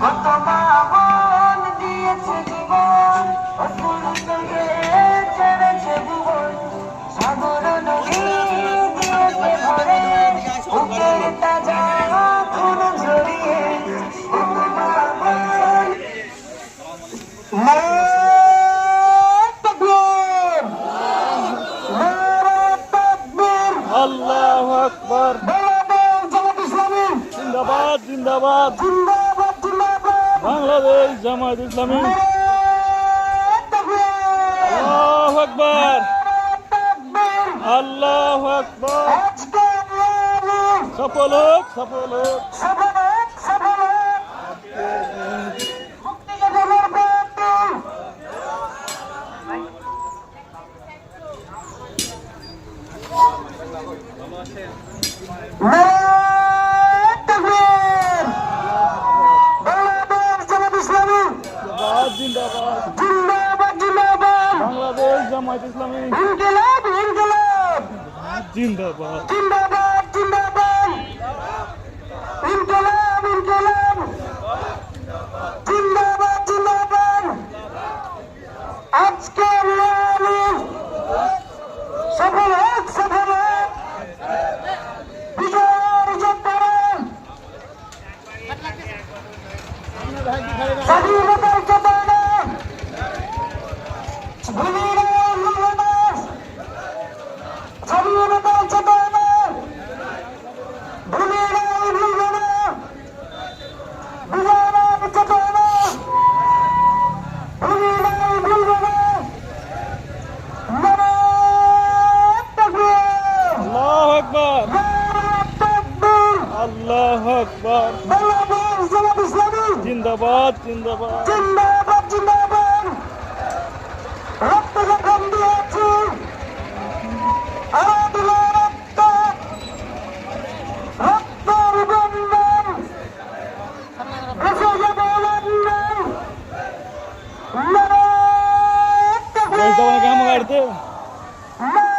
কত মা বল দিয়েছে জীবন ছেড়েছে জীবন সাগর নদী দিয়েছে ভরে বুকের তাজা খুন ঝরিয়ে মা আকবার। জিন্দাবাদ জিন্দাবাদ। বাংলাদেশ জামায়াত ইসলামী। আল্লাহ আকবার। আল্লাহ আকবার। সফল হোক সফল হোক। জিন্দাবাদ জিন্দাবাদ। জিন্দাবাদ ইনকলাব ইনকলাব জিন্দাবাদ। জিন্দাবাদ আজকে ¡Salud! Akbar. Allah Akbar. Salam İslam'ın. Zindabad, zindabad. Zindabad, zindabad. Rabbine hamdiyatı. Aradına Rabb'da. Rabb'da rübenden. Rıfaya bağlandan. Merak Gözde bana kamerardı. Merak.